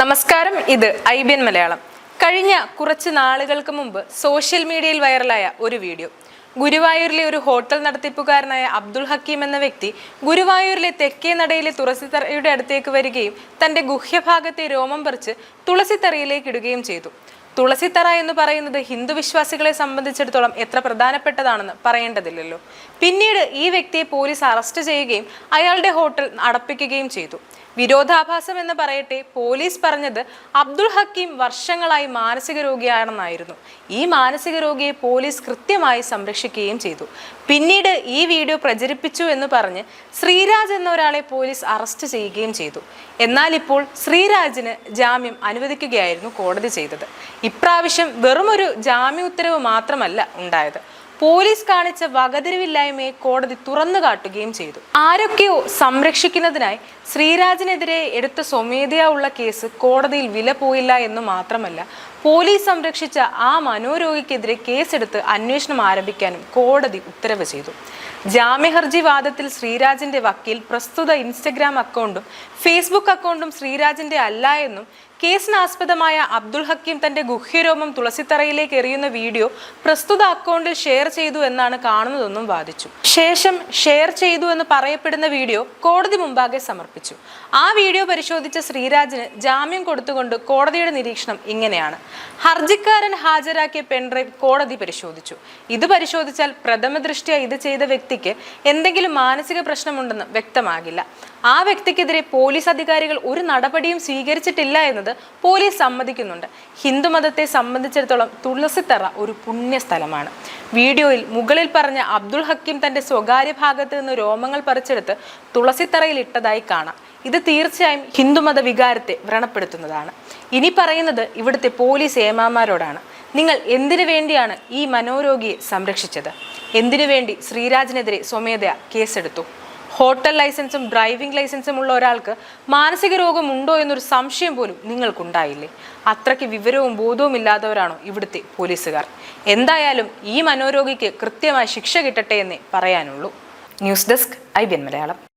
നമസ്കാരം ഇത് I B N Malayalam. കഴിഞ്ഞ കുറച്ച് നാളുകൾക്ക് മുമ്പ് സോഷ്യൽ മീഡിയയിൽ വൈറലായ ഒരു വീഡിയോ. ഗുരുവായൂരിലെ ഒരു ഹോട്ടൽ നടത്തിപ്പുകാരനായ അബ്ദുൾ ഹക്കീം എന്ന വ്യക്തി ഗുരുവായൂരിലെ തെക്കേ നടയിലെ തുളസിത്തറയുടെ അടുത്തേക്ക് വരികയും തന്റെ ഗുഹ്യഭാഗത്തെ രോമം പറിച്ച് തുളസിത്തറയിലേക്ക് ഇടുകയും ചെയ്തു. തുളസിത്തറ എന്ന് പറയുന്നത് ഹിന്ദു വിശ്വാസികളെ സംബന്ധിച്ചിടത്തോളം എത്ര പ്രധാനപ്പെട്ടതാണെന്ന് പറയേണ്ടതില്ലല്ലോ. പിന്നീട് ഈ വ്യക്തിയെ പോലീസ് അറസ്റ്റ് ചെയ്യുകയും അയാളുടെ ഹോട്ടൽ അടപ്പിക്കുകയും ചെയ്തു. വിരോധാഭാസം എന്ന് പറയട്ടെ പോലീസ് പറഞ്ഞത് അബ്ദുൾ ഹക്കീം വർഷങ്ങളായി മാനസിക രോഗിയാണെന്നായിരുന്നു. ഈ മാനസിക രോഗിയെ പോലീസ് കൃത്യമായി സംരക്ഷിക്കുകയും ചെയ്തു. പിന്നീട് ഈ വീഡിയോ പ്രചരിപ്പിച്ചു എന്ന് പറഞ്ഞ് ശ്രീരാജ് എന്ന ഒരാളെ പോലീസ് അറസ്റ്റ് ചെയ്യുകയും ചെയ്തു. എന്നാൽ ഇപ്പോൾ ശ്രീരാജിന് ജാമ്യം അനുവദിക്കുകയായിരുന്നു കോടതി ചെയ്തത്. ഇപ്രാവശ്യം വെറുമൊരു ജാമ്യ ഉത്തരവ് മാത്രമല്ല ഉണ്ടായത്. പോലീസ് കാണിച്ച വകതിരിവില്ലായ്മയെ കോടതി തുറന്നു കാട്ടുകയും ചെയ്തു. ആരൊക്കെയോ സംരക്ഷിക്കുന്നതിനായി ശ്രീരാജിനെതിരെ എടുത്ത സ്വമേധയാ ഉള്ള കേസ് കോടതിയിൽ വില പോയില്ല എന്ന് മാത്രമല്ല പോലീസ് സംരക്ഷിച്ച ആ മനോരോഗിക്കെതിരെ കേസെടുത്ത് അന്വേഷണം ആരംഭിക്കാനും കോടതി ഉത്തരവ് ചെയ്തു. ജാമ്യഹർജി വാദത്തിൽ ശ്രീരാജിന്റെ വക്കീൽ പ്രസ്തുത ഇൻസ്റ്റഗ്രാം അക്കൗണ്ടും ഫേസ്ബുക്ക് അക്കൗണ്ടും ശ്രീരാജിന്റെ അല്ല എന്നും കേസിനാസ്പദമായ അബ്ദുൾ ഹക്കീം തന്റെ ഗുഹ്യരോമം തുളസിത്തറയിലേക്ക് എറിയുന്ന വീഡിയോ പ്രസ്തുത അക്കൗണ്ടിൽ ഷെയർ ചെയ്തു എന്നാണ് കാണുന്നതെന്നും വാദിച്ചു. ശേഷം ഷെയർ ചെയ്തു എന്ന് പറയപ്പെടുന്ന വീഡിയോ കോടതി മുമ്പാകെ സമർപ്പിച്ചു. ആ വീഡിയോ പരിശോധിച്ച ശ്രീരാജിന് ജാമ്യം കൊടുത്തുകൊണ്ട് കോടതിയുടെ നിരീക്ഷണം ഇങ്ങനെയാണ്. ഹർജിക്കാരൻ ഹാജരാക്കിയ പെൺഡ്രൈവ് കോടതി പരിശോധിച്ചു. ഇത് പരിശോധിച്ചാൽ പ്രഥമ ദൃഷ്ടിയ ഇത് ചെയ്ത വ്യക്തിക്ക് എന്തെങ്കിലും മാനസിക പ്രശ്നമുണ്ടെന്ന് വ്യക്തമാകില്ല. ആ വ്യക്തിക്കെതിരെ പോലീസ് അധികാരികൾ ഒരു നടപടിയും സ്വീകരിച്ചിട്ടില്ല എന്നത് പോലീസ് സമ്മതിക്കുന്നുണ്ട്. ഹിന്ദുമതത്തെ സംബന്ധിച്ചിടത്തോളം തുളസിത്തറ ഒരു പുണ്യ സ്ഥലമാണ് വീഡിയോയിൽ മുകളിൽ പറഞ്ഞ അബ്ദുൾ ഹക്കീം തന്റെ സ്വകാര്യ ഭാഗത്ത് നിന്ന് രോമങ്ങൾ പറിച്ചെടുത്ത് തുളസിത്തറയിൽ ഇട്ടതായി കാണാം. ഇത് തീർച്ചയായും ഹിന്ദുമത വികാരത്തെ വ്രണപ്പെടുത്തുന്നതാണ്. ഇനി പറയുന്നത് ഇവിടുത്തെ പോലീസ് ഏമാമാരോടാണ്. നിങ്ങൾ എന്തിനു വേണ്ടിയാണ് ഈ മനോരോഗിയെ സംരക്ഷിച്ചത്? എന്തിനു വേണ്ടി ശ്രീരാജിനെതിരെ സ്വമേധയാ കേസെടുത്തു? ഹോട്ടൽ ലൈസൻസും ഡ്രൈവിംഗ് ലൈസൻസും ഉള്ള ഒരാൾക്ക് മാനസിക രോഗം ഉണ്ടോ എന്നൊരു സംശയം പോലും നിങ്ങൾക്കുണ്ടായില്ലേ? അത്രയ്ക്ക് വിവരവും ബോധവും ഇല്ലാത്തവരാണോ ഇവിടുത്തെ പോലീസുകാർ? എന്തായാലും ഈ മനോരോഗിക്ക് കൃത്യമായ ശിക്ഷ കിട്ടട്ടെ എന്നേ പറയാനുള്ളൂ. News desk I B N Malayalam.